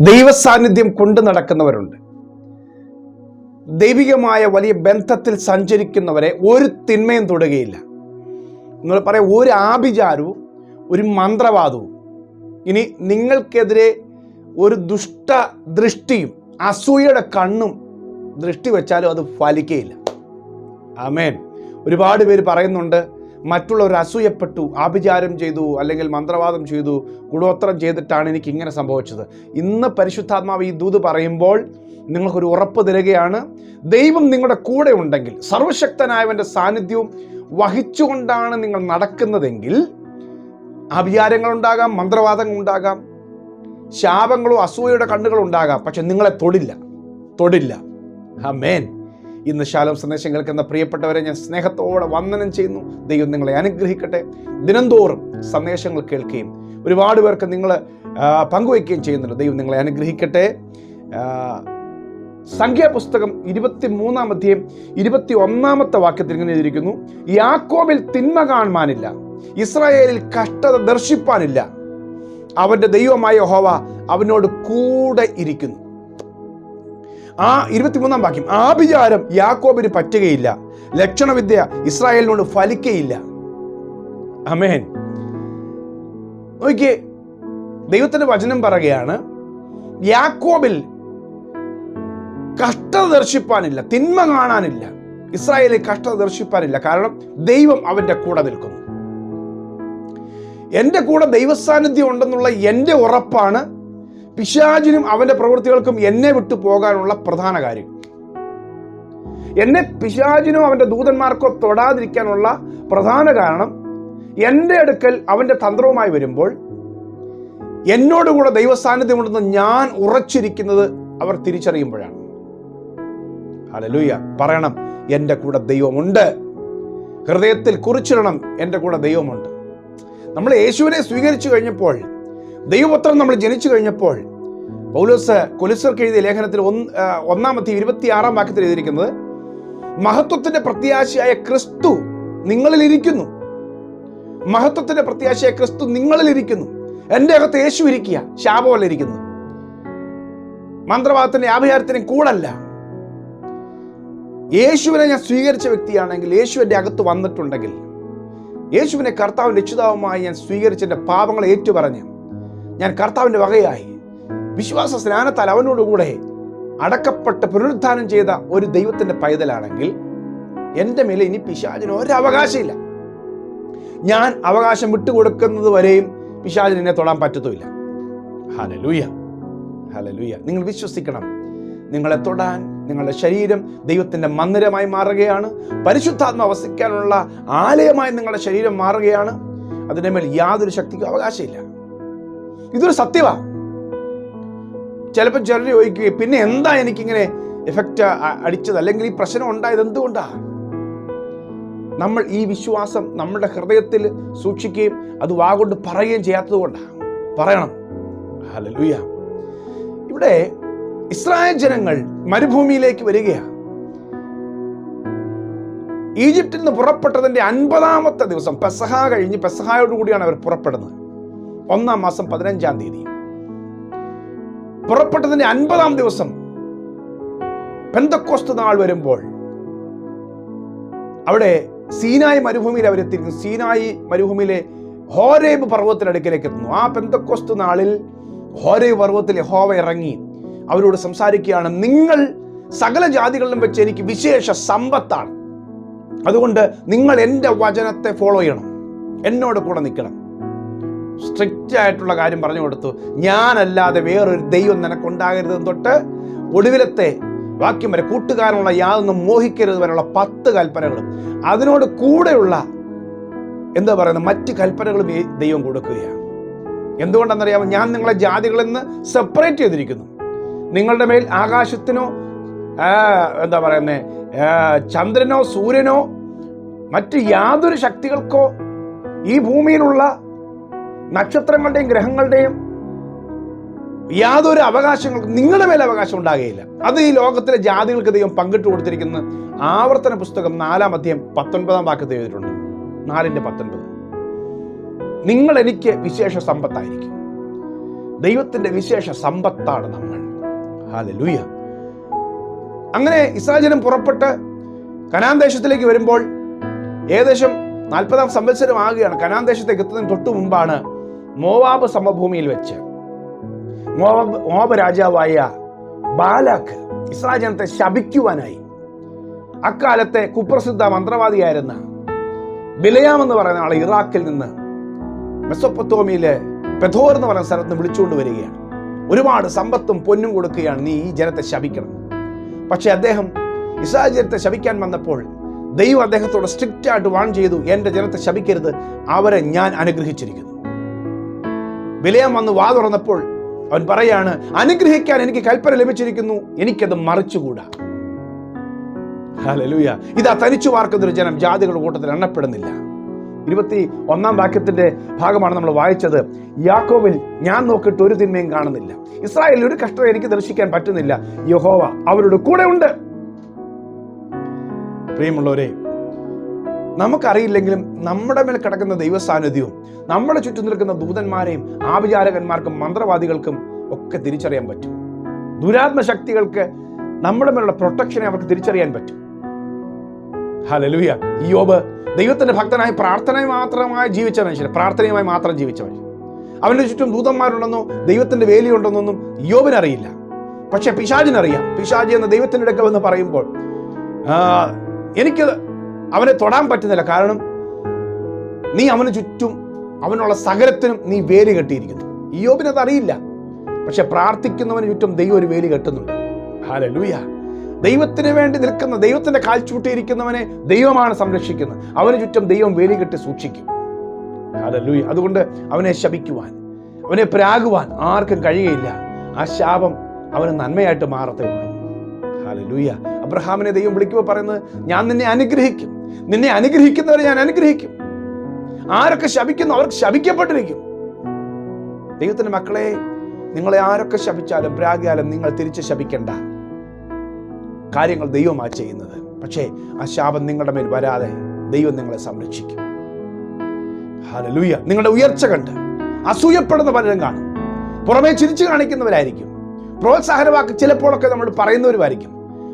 ദൈവസാന്നിധ്യം കൊണ്ടു നടക്കുന്നവരുണ്ട്. ദൈവികമായ വലിയ ബന്ധത്തിൽ സഞ്ചരിക്കുന്നവരെ ഒരു തിന്മയും തൊടുകയില്ല. നിങ്ങൾ പറയാം ഒരു ആഭിചാരവും ഒരു മന്ത്രവാദവും. ഇനി നിങ്ങൾക്കെതിരെ ഒരു ദുഷ്ട ദൃഷ്ടിയും അസൂയയുടെ കണ്ണും ദൃഷ്ടി വെച്ചാലും അത് ഫലിക്കയില്ല. ആമേൻ. ഒരുപാട് പേര് പറയുന്നുണ്ട് മറ്റുള്ളവർ അസൂയപ്പെട്ടു ആഭിചാരം ചെയ്തു അല്ലെങ്കിൽ മന്ത്രവാദം ചെയ്തു കുടോത്രം ചെയ്തിട്ടാണ് എനിക്ക് ഇങ്ങനെ സംഭവിച്ചത്. ഇന്ന് പരിശുദ്ധാത്മാവ് ഈ ദൂത് പറയുമ്പോൾ നിങ്ങൾക്കൊരു ഉറപ്പ് തരികയാണ്. ദൈവം നിങ്ങളുടെ കൂടെ ഉണ്ടെങ്കിൽ സർവശക്തനായവന്റെ സാന്നിധ്യവും വഹിച്ചുകൊണ്ടാണ് നിങ്ങൾ നടക്കുന്നതെങ്കിൽ അഭിചാരങ്ങൾ ഉണ്ടാകാം മന്ത്രവാദങ്ങൾ ഉണ്ടാകാം ശാപങ്ങളോ അസൂയയുടെ കണ്ണുകളോ ഉണ്ടാകാം. പക്ഷെ നിങ്ങളെ തൊടില്ല. തൊടില്ല. അമേൻ ഇന്ന് ശാലം സന്ദേശം കേൾക്കുന്ന പ്രിയപ്പെട്ടവരെ ഞാൻ സ്നേഹത്തോടെ വന്ദനം ചെയ്യുന്നു. ദൈവം നിങ്ങളെ അനുഗ്രഹിക്കട്ടെ. ദിനംതോറും സന്ദേശങ്ങൾ കേൾക്കുകയും ഒരുപാട് പേർക്ക് നിങ്ങൾ പങ്കുവയ്ക്കുകയും ചെയ്യുന്നുണ്ട്. ദൈവം നിങ്ങളെ അനുഗ്രഹിക്കട്ടെ. സംഖ്യാപുസ്തകം ഇരുപത്തി മൂന്നാം അധ്യായം ഇരുപത്തി ഒന്നാമത്തെ വാക്യത്തിൽ ഇങ്ങനെ എഴുതിയിരിക്കുന്നു. യാക്കോബിൽ തിന്മ കാണുവാനില്ല. ഇസ്രായേലിൽ കഷ്ടത ദർശിപ്പാനില്ല. അവന്റെ ദൈവമായ ഹോവ അവനോട് കൂടെ ഇരിക്കുന്നു. ആ ഇരുപത്തിമൂന്നാം വാക്യം ആഭിചാരം യാക്കോബിന് പറ്റുകയില്ല. ലക്ഷണവിദ്യ ഇസ്രായേലിനോട് ഫലിക്കയില്ല. അമേൻ നോക്കിയേ ദൈവത്തിന്റെ വചനം പറയുകയാണ് യാക്കോബിൽ കഷ്ടത ദർശിപ്പാനില്ല തിന്മ കാണാനില്ല. ഇസ്രായേലിൽ കഷ്ടത ദർശിപ്പാനില്ല കാരണം ദൈവം അവന്റെ കൂടെ നിൽക്കുന്നു. എന്റെ കൂടെ ദൈവസാന്നിധ്യം ഉണ്ടെന്നുള്ള എന്റെ ഉറപ്പാണ് പിശാചിനും അവന്റെ പ്രവൃത്തികൾക്കും എന്നെ വിട്ടു പോകാനുള്ള പ്രധാന കാര്യം. എന്നെ പിശാചിനോ അവന്റെ ദൂതന്മാർക്കോ തൊടാതിരിക്കാനുള്ള പ്രധാന കാരണം എന്റെ അടുക്കൽ അവന്റെ തന്ത്രവുമായി വരുമ്പോൾ എന്നോടുകൂടെ ദൈവസാന്നിധ്യമുണ്ടെന്ന് ഞാൻ ഉറച്ചിരിക്കുന്നത് അവർ തിരിച്ചറിയുമ്പോഴാണ്. ഹലലൂയ പറയണം എന്റെ കൂടെ ദൈവമുണ്ട്. ഹൃദയത്തിൽ കുറിച്ചിടണം എന്റെ കൂടെ ദൈവമുണ്ട്. നമ്മൾ യേശുവിനെ സ്വീകരിച്ചു കഴിഞ്ഞപ്പോൾ ദൈവപുത്രൻ നമ്മൾ ജനിച്ചു കഴിഞ്ഞപ്പോൾ പൗലോസ് കൊലിസർക്ക് എഴുതിയ ലേഖനത്തിൽ ഒന്നാമത്തെ ഇരുപത്തിയാറാം വാക്യത്തിൽ എഴുതിയിരിക്കുന്നത് മഹത്വത്തിന്റെ പ്രത്യാശയായ ക്രിസ്തു നിങ്ങളിൽ ഇരിക്കുന്നു. മഹത്വത്തിന്റെ പ്രത്യാശയായ ക്രിസ്തു നിങ്ങളിൽ ഇരിക്കുന്നു. എന്റെ അകത്ത് യേശു ഇരിക്കുക ശാപമല്ല ഇരിക്കുന്നു മന്ത്രവാദത്തിന്റെ ആഭിചാരത്തിനും കൂടല്ല. യേശുവിനെ ഞാൻ സ്വീകരിച്ച വ്യക്തിയാണെങ്കിൽ യേശു എന്റെ അകത്ത് വന്നിട്ടുണ്ടെങ്കിൽ യേശുവിനെ കർത്താവ് രക്ഷിതാവുമായി ഞാൻ സ്വീകരിച്ച എന്റെ പാപങ്ങളെ ഏറ്റുപറഞ്ഞ് ഞാൻ കർത്താവിന്റെ വകയായി. വിശ്വാസ സ്നാനത്താൽ അവനോടുകൂടെ അടക്കപ്പെട്ട് പുനരുദ്ധാനം ചെയ്ത ഒരു ദൈവത്തിന്റെ പൈതലാണെങ്കിൽ എന്റെ മേലെ ഇനി പിശാചിന് ഒരവകാശമില്ല. ഞാൻ അവകാശം വിട്ടുകൊടുക്കുന്നത് വരെയും പിശാചിന് എന്നെ തൊടാൻ പറ്റത്തുമില്ല. ഹലലൂയ ഹലലൂയ നിങ്ങൾ വിശ്വസിക്കണം. നിങ്ങളെ തൊടാൻ നിങ്ങളുടെ ശരീരം ദൈവത്തിന്റെ മന്ദിരമായി മാറുകയാണ്. പരിശുദ്ധാത്മ വസിക്കാനുള്ള ആലയമായി നിങ്ങളുടെ ശരീരം മാറുകയാണ്. അതിന്റെ മേൽ യാതൊരു ശക്തിക്കും അവകാശമില്ല. ഇതൊരു സത്യമാണ് ചിലപ്പോൾ ചിലർ ചോദിക്കുകയും പിന്നെ എന്താ എനിക്കിങ്ങനെ എഫക്റ്റ് അടിച്ചത്? അല്ലെങ്കിൽ ഈ പ്രശ്നം ഉണ്ടായത് എന്തുകൊണ്ടാ? നമ്മൾ ഈ വിശ്വാസം നമ്മുടെ ഹൃദയത്തിൽ സൂക്ഷിക്കുകയും അത് വാഗൊണ്ട് പറയുകയും ചെയ്യാത്തത് കൊണ്ടാണ് പറയണം. ഹല്ലേലൂയ. ഇവിടെ ഇസ്രായേൽ ജനങ്ങൾ മരുഭൂമിയിലേക്ക് വരികയാണ് ഈജിപ്തിൽ നിന്ന് പുറപ്പെട്ടതിന്റെ അൻപതാമത്തെ ദിവസം പെസഹ കഴിഞ്ഞ് പെസഹായോടുകൂടിയാണ് അവർ പുറപ്പെടുന്നത്. ഒന്നാം മാസം പതിനഞ്ചാം തീയതി. പുറപ്പെട്ടതിന്റെ അൻപതാം ദിവസം പെന്തക്കോസ്ത് നാൾ വരുമ്പോൾ അവിടെ സീനായി മരുഭൂമിയിൽ അവരെത്തിയിരുന്നു സീനായി മരുഭൂമിയിലെ ഹോരേബ് പർവതത്തിനടുക്കിലേക്ക് എത്തുന്നു. ആ പെന്തക്കോസ്ത് നാളിൽ ഹോരേബ് പർവതത്തിൽ ഹോവ ഇറങ്ങി അവരോട് സംസാരിക്കുകയാണ് നിങ്ങൾ സകല ജാതികളിലും വെച്ച് എനിക്ക് വിശേഷ സമ്പത്താണ്. അതുകൊണ്ട് നിങ്ങൾ എന്റെ വചനത്തെ ഫോളോ ചെയ്യണം. എന്നോട് കൂടെ നിൽക്കണം. സ്ട്രിക്റ്റ് ആയിട്ടുള്ള കാര്യം പറഞ്ഞു കൊടുത്തു. ഞാനല്ലാതെ വേറൊരു ദൈവം നിനക്കുണ്ടാകരുതെന്ന് തൊട്ട് ഒടുവിലത്തെ വാക്യം വരെ കൂട്ടുകാരനുള്ള യാതൊന്നും മോഹിക്കരുത് വരെയുള്ള പത്ത് കൽപ്പനകളും. അതിനോട് കൂടെയുള്ള എന്താ പറയുന്നത്? മറ്റ് കൽപ്പനകളും ഈ ദൈവം കൊടുക്കുകയാണ്. എന്തുകൊണ്ടെന്നറിയാമോ? ഞാൻ നിങ്ങളെ ജാതികളിൽ നിന്ന് സെപ്പറേറ്റ് ചെയ്തിരിക്കുന്നു. നിങ്ങളുടെ മേൽ ആകാശത്തിനോ എന്താ പറയുന്നത് ചന്ദ്രനോ സൂര്യനോ മറ്റ് യാതൊരു ശക്തികൾക്കോ ഈ ഭൂമിയിലുള്ള നക്ഷത്രങ്ങളുടെയും ഗ്രഹങ്ങളുടെയും യാതൊരു അവകാശങ്ങൾക്കും നിങ്ങളുടെ മേലെ അവകാശം ഉണ്ടാകുകയില്ല. അത് ഈ ലോകത്തിലെ ജാതികൾക്ക് ദൈവം പങ്കിട്ട് കൊടുത്തിരിക്കുന്ന ആവർത്തന പുസ്തകം നാലാം അധ്യായം പത്തൊൻപതാം വാക്യത്തിൽ എഴുതിയിട്ടുണ്ട്. നാലിന്റെ പത്തൊൻപത്. നിങ്ങൾ എനിക്ക് വിശേഷ സമ്പത്തായിരിക്കും. ദൈവത്തിന്റെ വിശേഷ സമ്പത്താണ് നമ്മൾ. ഹാലലൂയ അങ്ങനെ ഇസ്രായേൽ ജനം പുറപ്പെട്ട് കനാൻ ദേശത്തിലേക്ക് വരുമ്പോൾ ഏകദേശം നാൽപ്പതാം സംവത്സരം ആകുകയാണ്. കനാൻ ദേശത്തേക്ക് എത്തുന്നതിന് തൊട്ട് മുമ്പാണ് മോവാബ് സമഭൂമിയിൽ വെച്ച് മോവാബ് മോവാബ് രാജാവായ ബാലാക്ക് ഇസ്രായേൽ ജനത്തെ ശപിക്കുവാനായി അക്കാലത്തെ കുപ്രസിദ്ധ മന്ത്രവാദിയായിരുന്ന ബിലയാം എന്ന് പറയുന്ന ആൾ ഇറാഖിൽ നിന്ന് മെസ്സൊപ്പത്തോമിയിലെ പെഥോർ എന്ന് പറയുന്ന സ്ഥലത്ത് നിന്ന് വിളിച്ചുകൊണ്ട് വരികയാണ്. ഒരുപാട് സമ്പത്തും പൊന്നും കൊടുക്കുകയാണ് നീ ഈ ജനത്തെ ശപിക്കണം. പക്ഷെ അദ്ദേഹം ഇസ്രായേൽ ജനത്തെ ശപിക്കാൻ വന്നപ്പോൾ ദൈവം അദ്ദേഹത്തോട് സ്ട്രിക്റ്റ് ആയിട്ട് വാൺ ചെയ്തു എന്റെ ജനത്തെ ശപിക്കരുത് അവരെ ഞാൻ അനുഗ്രഹിച്ചിരിക്കുന്നു. വിലയം വന്ന് വാ തുറന്നപ്പോൾ അവൻ പറയാണ് അനുഗ്രഹിക്കാൻ എനിക്ക് കൽപ്പന ലഭിച്ചിരിക്കുന്നു. എനിക്കത് മറിച്ചുകൂടാ. ഹലലൂയ ഇതാ തനിച്ചു പാർക്കുന്നൊരു ജനം ജാതികളുടെ കൂട്ടത്തിൽ എണ്ണപ്പെടുന്നില്ല. ഇരുപത്തി ഒന്നാം വാക്യത്തിന്റെ ഭാഗമാണ് നമ്മൾ വായിച്ചത്. യാക്കോവിൽ ഞാൻ നോക്കിയിട്ട് ഒരു തിന്മയും കാണുന്നില്ല. ഇസ്രായേലിൽ ഒരു കഷ്ടം എനിക്ക് ദർശിക്കാൻ പറ്റുന്നില്ല. യഹോവ അവരുടെ കൂടെ ഉണ്ട്. പ്രിയമുള്ളവരെ നമുക്കറിയില്ലെങ്കിലും നമ്മുടെ മേൽ കിടക്കുന്ന ദൈവസാന്നിധ്യവും നമ്മുടെ ചുറ്റും നിൽക്കുന്ന ദൂതന്മാരെയും ആഭിചാരകന്മാർക്കും മന്ത്രവാദികൾക്കും ഒക്കെ തിരിച്ചറിയാൻ പറ്റും. ദുരാത്മ ശക്തികൾക്ക് നമ്മുടെ മേലുള്ള പ്രൊട്ടക്ഷനെ അവർക്ക് തിരിച്ചറിയാൻ പറ്റും. ഹലലുയ യോബ് ദൈവത്തിന്റെ ഭക്തനായി പ്രാർത്ഥനയും മാത്രമായി ജീവിച്ച മനുഷ്യൻ പ്രാർത്ഥനയുമായി മാത്രം ജീവിച്ച അവന്റെ ചുറ്റും ദൂതന്മാരുണ്ടെന്നോ ദൈവത്തിന്റെ വേലിയുണ്ടെന്നൊന്നും യോബിനറിയില്ല പക്ഷെ പിശാജിനറിയാം പിശാജി എന്ന ദൈവത്തിന്റെ അടുക്കൽ എന്ന് പറയുമ്പോൾ എനിക്ക് അവനെ തൊടാൻ പറ്റുന്നില്ല. കാരണം നീ അവന് ചുറ്റും അവനുള്ള സകലത്തിനും നീ വേലി കെട്ടിയിരിക്കുന്നു. യോബിന് അത് അറിയില്ല പക്ഷെ പ്രാർത്ഥിക്കുന്നവന് ചുറ്റും ദൈവം ഒരു വേലി കെട്ടുന്നുണ്ട്. ഹാലലൂയ ദൈവത്തിന് വേണ്ടി നിൽക്കുന്ന ദൈവത്തിന്റെ കാൽ ചൂട്ടിയിരിക്കുന്നവനെ ദൈവമാണ് സംരക്ഷിക്കുന്നത്. അവന് ചുറ്റും ദൈവം വേലി കെട്ടി സൂക്ഷിക്കും. ഹാലലൂയ അതുകൊണ്ട് അവനെ ശപിക്കുവാൻ അവനെ പ്രാകുവാൻ ആർക്കും കഴിയയില്ല ആ ശാപം അവന് നന്മയായിട്ട് മാറത്തേ ഉള്ളൂ ഹാലലൂയ അബ്രഹാമിനെ ദൈവം വിളിക്കുമ്പോൾ പറയുന്നത് ഞാൻ നിന്നെ അനുഗ്രഹിക്കും. നിന്നെ അനുഗ്രഹിക്കുന്നവരെ ഞാൻ അനുഗ്രഹിക്കും. ആരൊക്കെ ശപിക്കുന്നു അവർക്ക് ശപിക്കപ്പെട്ടിരിക്കും. ദൈവത്തിന്റെ മക്കളെ നിങ്ങളെ ആരൊക്കെ ശപിച്ചാലും പ്രാഗ്യാലും നിങ്ങൾ തിരിച്ച് ശപിക്കണ്ട. കാര്യങ്ങൾ ദൈവമാണ് ചെയ്യുന്നത്. പക്ഷേ ആ ശാപം നിങ്ങളുടെ മേൽ വരാതെ ദൈവം നിങ്ങളെ സംരക്ഷിക്കും. ഹലലൂയ നിങ്ങളുടെ ഉയർച്ച കണ്ട് അസൂയപ്പെടുന്ന പലരും കാണും. പുറമേ ചിരിച്ചു കാണിക്കുന്നവരായിരിക്കും. പ്രോത്സാഹനവാക്ക് ചിലപ്പോഴൊക്കെ നമ്മൾ പറയുന്നവരുമായിരിക്കും.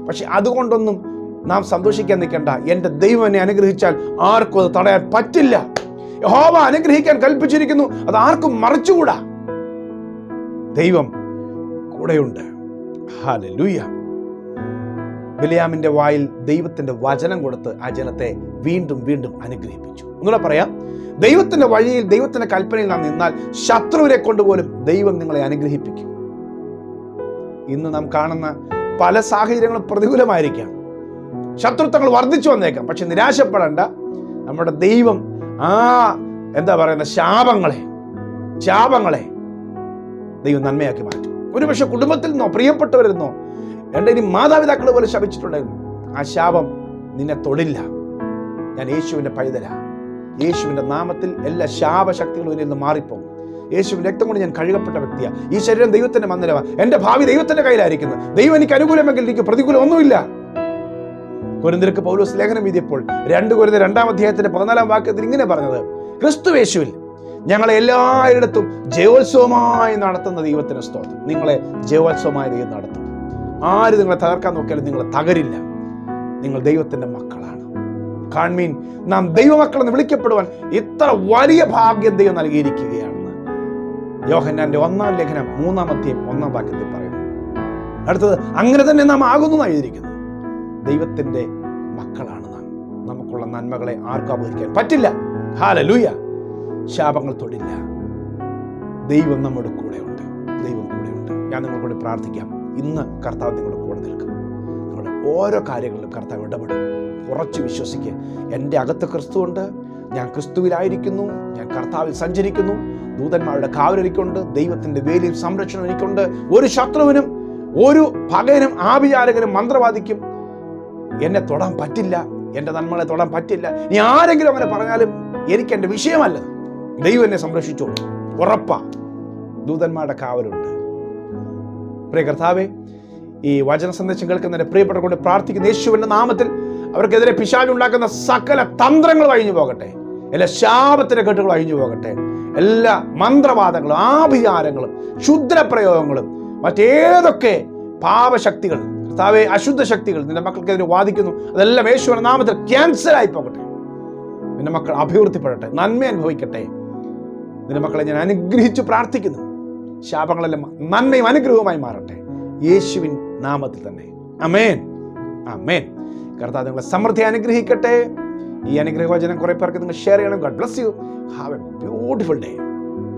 പക്ഷെ അതുകൊണ്ടൊന്നും നാം സന്തോഷിക്കാൻ നിൽക്കേണ്ട. എന്റെ ദൈവം എന്നെ അനുഗ്രഹിച്ചാൽ ആർക്കും അത് തടയാൻ പറ്റില്ല. യഹോവ അനുഗ്രഹിക്കാൻ കൽപ്പിച്ചിരിക്കുന്നു. അത് ആർക്കും മറിച്ചുകൂടാ. ദൈവം കൂടെയുണ്ട്. ബിലിയാമിന്റെ വായിൽ ദൈവത്തിന്റെ വചനം കൊടുത്ത് ആ ജനത്തെ വീണ്ടും വീണ്ടും അനുഗ്രഹിപ്പിച്ചു. ഒന്നുകൂടെ പറയാം. ദൈവത്തിന്റെ വഴിയിൽ ദൈവത്തിന്റെ കൽപ്പനയിൽ നാം നിന്നാൽ ശത്രുവിനെ കൊണ്ടുപോലും ദൈവം നിങ്ങളെ അനുഗ്രഹിപ്പിക്കും. ഇന്ന് നാം കാണുന്ന പല സാഹചര്യങ്ങളും പ്രതികൂലമായിരിക്കാം. ശത്രുത്വങ്ങൾ വർദ്ധിച്ചു വന്നേക്കാം. പക്ഷെ നിരാശപ്പെടേണ്ട. നമ്മുടെ ദൈവം ആ എന്താ പറയുന്ന ശാപങ്ങളെ ശാപങ്ങളെ ദൈവം നന്മയാക്കി മാറ്റും. ഒരുപക്ഷെ കുടുംബത്തിൽ നിന്നോ പ്രിയപ്പെട്ടവരിൽ നിന്നോ എന്റെ ഇനി മാതാപിതാക്കൾ പോലെ ശപിച്ചിട്ടുണ്ടായിരുന്നു. ആ ശാപം നിന്നെ തൊടില്ല. ഞാൻ യേശുവിന്റെ പൈതല. യേശുവിന്റെ നാമത്തിൽ എല്ലാ ശാപശക്തികളും ഇതിൽ നിന്ന് മാറിപ്പോകും. യേശുവിന്റെ രക്തം കൊണ്ട് ഞാൻ കഴുകപ്പെട്ട വ്യക്തിയാണ് ഈ ശരീരം ദൈവത്തിന്റെ മന്ദിരമാണ് എന്റെ ഭാവി ദൈവത്തിന്റെ കയ്യിലായിരിക്കുന്നത് ദൈവം എനിക്ക് അനുകൂലമെങ്കിൽ എനിക്ക് പ്രതികൂലം ഒന്നുമില്ല കുരുന്തിരക്ക് പൗലോസ് ലേഖനം എഴുതിയപ്പോൾ രണ്ട് കുരുന്ന രണ്ടാം അധ്യായത്തിന്റെ പതിനാലാം വാക്യത്തിൽ ഇങ്ങനെ പറഞ്ഞത് ക്രിസ്തു യേശുവിൽ ഞങ്ങളെ എല്ലായിടത്തും ജയോത്സവമായി നടത്തുന്ന ദൈവത്തിന് സ്തോത്രം. നിങ്ങളെ ജയോത്സവമായ ദൈവം നടത്തും. ആര് നിങ്ങളെ തകർക്കാൻ നോക്കിയാലും നിങ്ങൾ തകരില്ല. നിങ്ങൾ ദൈവത്തിന്റെ മക്കളാണ്. കാൺമീൻ നാം ദൈവമക്കളെന്ന് വിളിക്കപ്പെടുവാൻ ഇത്ര വലിയ ഭാഗ്യം ദൈവം നൽകിയിരിക്കുകയാണെന്ന് യോഹന്നാന്റെ ഒന്നാം ലേഖനം മൂന്നാമത്തെയും ഒന്നാം വാക്യത്തിൽ പറയുന്നു. അടുത്തത് അങ്ങനെ തന്നെ നാം ആകുന്നു എന്നാണ് ദൈവത്തിന്റെ മക്കളാണ് നാം. നമുക്കുള്ള നന്മകളെ ആർക്കും അപഹരിക്കാൻ പറ്റില്ല. ഹാലലൂയ ശാപങ്ങൾ തൊടില്ല. ദൈവം നമ്മുടെ കൂടെയുണ്ട് ദൈവം കൂടെയുണ്ട് ഞാൻ നിങ്ങളുടെ പ്രാർത്ഥിക്കാം. ഇന്ന് കർത്താവ് നിങ്ങളുടെ കൂടെ നിൽക്കും. നിങ്ങളുടെ ഓരോ കാര്യങ്ങളിലും കർത്താവ് ഇടപെടും. കുറച്ച് വിശ്വസിക്കുക എന്റെ അകത്ത് ക്രിസ്തുവുണ്ട് ഞാൻ ക്രിസ്തുവിലായിരിക്കുന്നു. ഞാൻ കർത്താവിൽ സഞ്ചരിക്കുന്നു. ദൂതന്മാരുടെ കാവലെനിക്കുണ്ട് ദൈവത്തിന്റെ വേലിയും സംരക്ഷണം എനിക്കുണ്ട്. ഒരു ശത്രുവിനും ഒരു പകയനും ആഭിചാരകനും മന്ത്രവാദിക്കും എന്നെ തൊടാൻ പറ്റില്ല എന്റെ നന്മകളെ തൊടാൻ പറ്റില്ല. ഇനി ആരെങ്കിലും അവനെ പറഞ്ഞാലും എനിക്ക് എന്റെ വിഷയമല്ല. ദൈവം എന്നെ സംരക്ഷിച്ചോളൂ ഉറപ്പാ. ദൂതന്മാരുടെ കാവലുണ്ട്. പ്രിയ കർത്താവെ ഈ വചന സന്ദേശം കേൾക്കുന്ന എന്റെ പ്രിയപ്പെട്ട കൊണ്ട് പ്രാർത്ഥിക്കുന്ന യേശുവിന്റെ നാമത്തിൽ അവർക്കെതിരെ പിശാലുണ്ടാക്കുന്ന സകല തന്ത്രങ്ങൾ കഴിഞ്ഞു പോകട്ടെ. എല്ലാ ശാപത്തിന്റെ കെട്ടുകൾ അഴിഞ്ഞു പോകട്ടെ. എല്ലാ മന്ത്രവാദങ്ങളും ആഭിചാരങ്ങളും ക്ഷുദ്രപ്രയോഗങ്ങളും മറ്റേതൊക്കെ പാപശക്തികൾ കർത്താവെ അശുദ്ധ ശക്തികൾ നിന്റെ മക്കൾക്കെതിരെ വാദിക്കുന്നു. അതെല്ലാം യേശുവിന്റെ നാമത്തിൽ ക്യാൻസൽ ആയി പോകട്ടെ. നിന്റെ മക്കൾ അഭിവൃദ്ധിപ്പെടട്ടെ നന്മ അനുഭവിക്കട്ടെ. നിന്റെ മക്കളെ ഞാൻ അനുഗ്രഹിച്ചു പ്രാർത്ഥിക്കുന്നു. ശാപങ്ങളെല്ലാം നന്മയും അനുഗ്രഹവുമായി മാറട്ടെ. യേശുവിൻ നാമത്തിൽ തന്നെ. അമേൻ അമേൻ കർത്താവ് നിങ്ങളെ സമൃദ്ധി അനുഗ്രഹിക്കട്ടെ. ഈ അനുഗ്രഹവചനം കുറെ പേർക്ക് നിങ്ങൾ ഷെയർ ചെയ്യണം. God bless you have a beautiful day